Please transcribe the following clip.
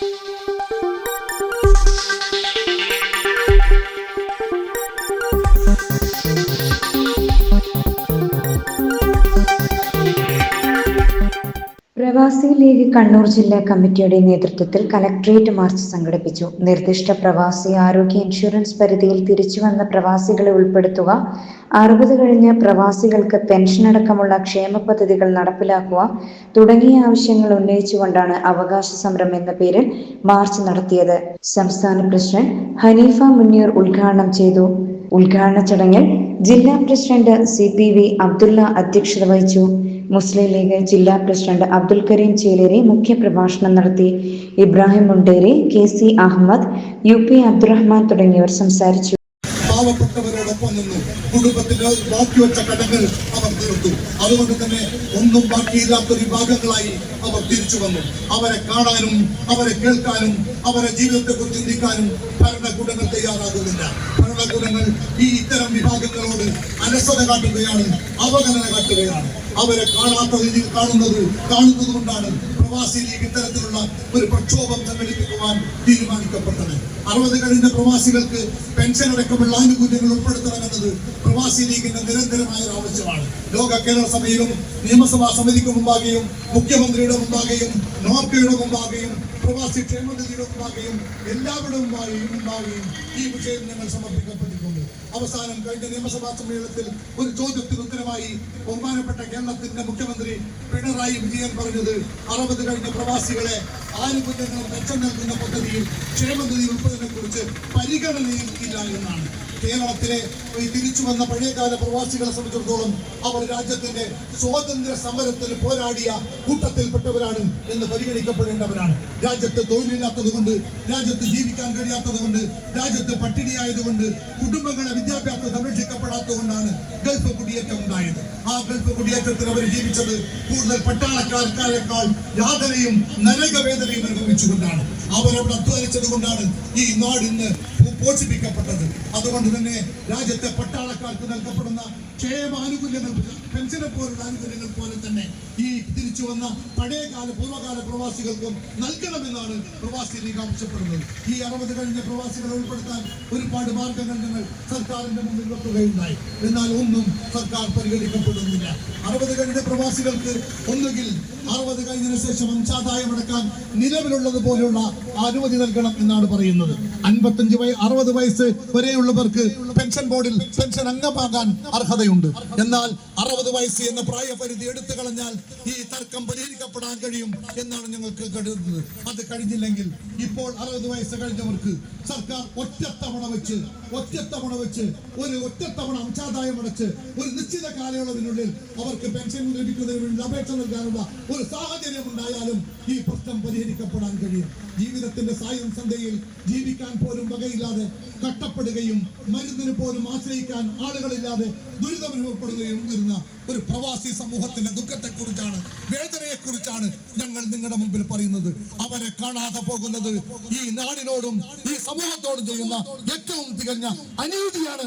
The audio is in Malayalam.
Thank you. Pravasi league Kannur ജില്ലാ കമ്മിറ്റിയുടെ നേതൃത്വത്തിൽ കലക്ട്രേറ്റ് മാർച്ച് സംഘടിപ്പിച്ചു. നിർദ്ദിഷ്ട പ്രവാസി ആരോഗ്യ ഇൻഷുറൻസ് പരിധിയിൽ തിരിച്ചുവന്ന പ്രവാസികളെ ഉൾപ്പെടുത്തുക അറുപത് കഴിഞ്ഞ പ്രവാസികൾക്ക് പെൻഷൻ അടക്കമുള്ള ക്ഷേമ പദ്ധതികൾ നടപ്പിലാക്കുക തുടങ്ങിയ ആവശ്യങ്ങൾ ഉന്നയിച്ചുകൊണ്ടാണ് അവകാശ സമരം എന്ന പേരിൽ മാർച്ച് നടത്തിയത്. സംസ്ഥാന പ്രസിഡന്റ് ഹനീഫ മുന്നീർ ഉദ്ഘാടനം ചെയ്തു. ഉദ്ഘാടന ചടങ്ങിൽ ജില്ലാ president C P V Abdullah അധ്യക്ഷത വഹിച്ചു. മുസ്ലിം ലീഗ് ജില്ലാ പ്രസിഡന്റ് അബ്ദുൽ കരീം ചേലേരി മുഖ്യപ്രഭാഷണം നടത്തി. Ibrahim Munderi K C Ahmed U P Abdurahman തുടങ്ങിയവർ സംസാരിച്ചു. പാവപ്പെട്ടവരോടൊപ്പം നിന്നു. കുടുംബത്തിന് ബാക്കി വെച്ച കടങ്ങൾ അവർ തീർത്തു. അതുകൊണ്ട് തന്നെ ഒന്നും ബാക്കിയില്ലാത്ത വിഭാഗങ്ങളായി അവർ തിരിച്ചു വന്നു. അവരെ കാണാനും അവരെ കേൾക്കാനും അവരെ ജീവിതത്തെ കുറിച്ച് ചിന്തിക്കാനും ഭരണകൂടങ്ങൾ തയ്യാറാകുന്നില്ല. ഭരണകൂടങ്ങൾ ഈ ഇത്തരം വിഭാഗങ്ങളോട് അലസത കാട്ടുകയാണ് അവഗണന കാട്ടുകയാണ്. അവരെ കാണാത്ത രീതിയിൽ കാണുന്നത് കാണുന്നത് കൊണ്ടാണ് പ്രവാസി ലീഗ് ഇത്തരത്തിലുള്ള ഒരു പ്രക്ഷോഭം സംഘടിപ്പിക്കുവാൻ തീരുമാനിക്കപ്പെട്ടത്. അറുപത് കഴിഞ്ഞ പ്രവാസികൾക്ക് പെൻഷൻ അടക്കമുള്ള ആനുകൂല്യങ്ങൾ ഉൾപ്പെടുത്തണമെന്നത് പ്രവാസി ലീഗിന്റെ നിരന്തരമായ ഒരു ആവശ്യമാണ്. ലോക കേരള സഭയിലും നിയമസഭാ സമിതിക്ക് മുമ്പാകെയും മുഖ്യമന്ത്രിയുടെ മുമ്പാകെയും നോർക്കയുടെ മുമ്പാകെയും പ്രവാസി ക്ഷേമനിധിയുടെ മുമ്പാകെയും എല്ലാവരുടെ മുമ്പാകെയും മുമ്പാകെയും ഈ വിഷയം ഞങ്ങൾ സമർപ്പിക്കപ്പെട്ടിട്ടുണ്ട്. അവസാനം കഴിഞ്ഞ നിയമസഭാ സമ്മേളനത്തിൽ ഒരു ചോദ്യത്തിന് ഉത്തരമായി ബഹുമാനപ്പെട്ട കേരളത്തിന്റെ മുഖ്യമന്ത്രി പിണറായി വിജയൻ പറഞ്ഞത് അറുപത് കഴിഞ്ഞ പ്രവാസികളെ ആനുകൂല്യങ്ങളും മെച്ചം നൽകുന്ന പദ്ധതിയിൽ ക്ഷേമനിധി ഉൾപ്പെടുന്നതിനെ കുറിച്ച് പരിഗണനയിൽ ഇല്ല എന്നാണ്. കേരളത്തിലെ തിരിച്ചു വന്ന പഴയകാല പ്രവാസികളെ സംബന്ധിച്ചിടത്തോളം അവർ രാജ്യത്തിന്റെ സ്വാതന്ത്ര്യ സമരത്തിൽ പോരാടിയ കൂട്ടത്തിൽപ്പെട്ടവരാണ് എന്ന് പരിഗണിക്കപ്പെടേണ്ടവരാണ്. രാജ്യത്ത് തൊഴിലില്ലാത്തത് കൊണ്ട് രാജ്യത്ത് ജീവിക്കാൻ കഴിയാത്തതുകൊണ്ട് രാജ്യത്ത് പട്ടിണിയായതുകൊണ്ട് കുടുംബങ്ങളെ വിദ്യാഭ്യാസം സംരക്ഷിക്കപ്പെടാത്തത് കൊണ്ടാണ് ഗൾഫ് കുടിയേറ്റം ഉണ്ടായത്. ആ ഗൾഫ് കുടിയേറ്റത്തിൽ അവർ ജീവിച്ചത് കൂടുതൽ പട്ടാളക്കാർക്കാരെക്കാൾ യാതനയും നരകവേദനയും അനുഭവിച്ചുകൊണ്ടാണ്. അവരവിടെ അധ്വാനിച്ചത് കൊണ്ടാണ് ഈ നാട് ഇന്ന് പോഷിപ്പിക്കപ്പെട്ടത്. അതുകൊണ്ട് തന്നെ രാജ്യത്തെ പട്ടാളക്കാർക്ക് നൽകപ്പെടുന്ന ക്ഷേമ ആനുകൂല്യങ്ങൾ പെൻഷനെ പോലുള്ള ആനുകൂല്യങ്ങൾ പോലെ തന്നെ ഈ തിരിച്ചു വന്ന പഴയകാല പൂർവകാല പ്രവാസികൾക്കും നൽകണമെന്നാണ് പ്രവാസി ലീഗ് ആവശ്യപ്പെടുന്നത്. ഈ അറുപത് കഴിഞ്ഞ പ്രവാസികളെ ഉൾപ്പെടുത്താൻ ഒരുപാട് മാർഗങ്ങൾ സർക്കാരിന്റെ മുന്നിൽ വെക്കുകയുണ്ടായി. എന്നാൽ ഒന്നും സർക്കാർ പരിഗണിക്കപ്പെടുന്നില്ല. അറുപത് കഴിഞ്ഞ പ്രവാസികൾക്ക് ഒന്നുകിൽ അറുപത് കഴിഞ്ഞതിനു ശേഷം വംശാദായം അടക്കാൻ നിലവിലുള്ളത് പോലെയുള്ള അനുമതി നൽകണം എന്നാണ് പറയുന്നത്. അൻപത്തഞ്ച് വയ അറുപത് വയസ്സ് വരെയുള്ളവർക്ക് പെൻഷൻ ബോർഡിൽ പെൻഷൻ അംഗമാകാൻ അർഹതയുണ്ട്. എന്നാൽ അറുപത് വയസ്സ് എന്ന പ്രായപരിധി എടുത്തു കളഞ്ഞാൽ ഈ തർക്കം പരിഹരിക്കപ്പെടാൻ കഴിയും എന്നാണ് ഞങ്ങൾക്ക് കരുതുന്നത്. അത് കഴിഞ്ഞില്ലെങ്കിൽ ഇപ്പോൾ അറുപത് വയസ്സ് കഴിഞ്ഞവർക്ക് സർക്കാർ ഒറ്റത്തവണ വെച്ച് ഒറ്റത്തവണ വെച്ച് ഒരു ഒറ്റത്തവണ അംശാദായം അടച്ച് ഒരു നിശ്ചിത കാലയളവിനുള്ളിൽ അവർക്ക് പെൻഷൻ ലഭിക്കുന്നതിന് വേണ്ടി അപേക്ഷ നൽകാനുള്ള ഒരു സാഹചര്യം ഉണ്ടായാലും ഈ പ്രശ്നം പരിഹരിക്കപ്പെടാൻ കഴിയും. ജീവിതത്തിന്റെ സായം സന്ധ്യയിൽ ജീവിക്കാൻ പോലും വകയില്ലാതെ കട്ടപ്പെടുകയും മരുന്നിന് പോലും ആശ്രയിക്കാൻ ആളുകളില്ലാതെ ദുരിതമനുഭവപ്പെടുകയും വരുന്ന ഒരു പ്രവാസി സമൂഹത്തിന്റെ ദുഃഖത്തെക്കുറിച്ചാണ് വേദനയെക്കുറിച്ചാണ് ഞങ്ങൾ നിങ്ങളുടെ മുമ്പിൽ പറയുന്നത്. അവരെ കാണാതെ പോകുന്നത് ഈ നാടിനോടും ഈ സമൂഹത്തോടും ചെയ്യുന്ന ഏറ്റവും തികഞ്ഞ അനീതിയാണ്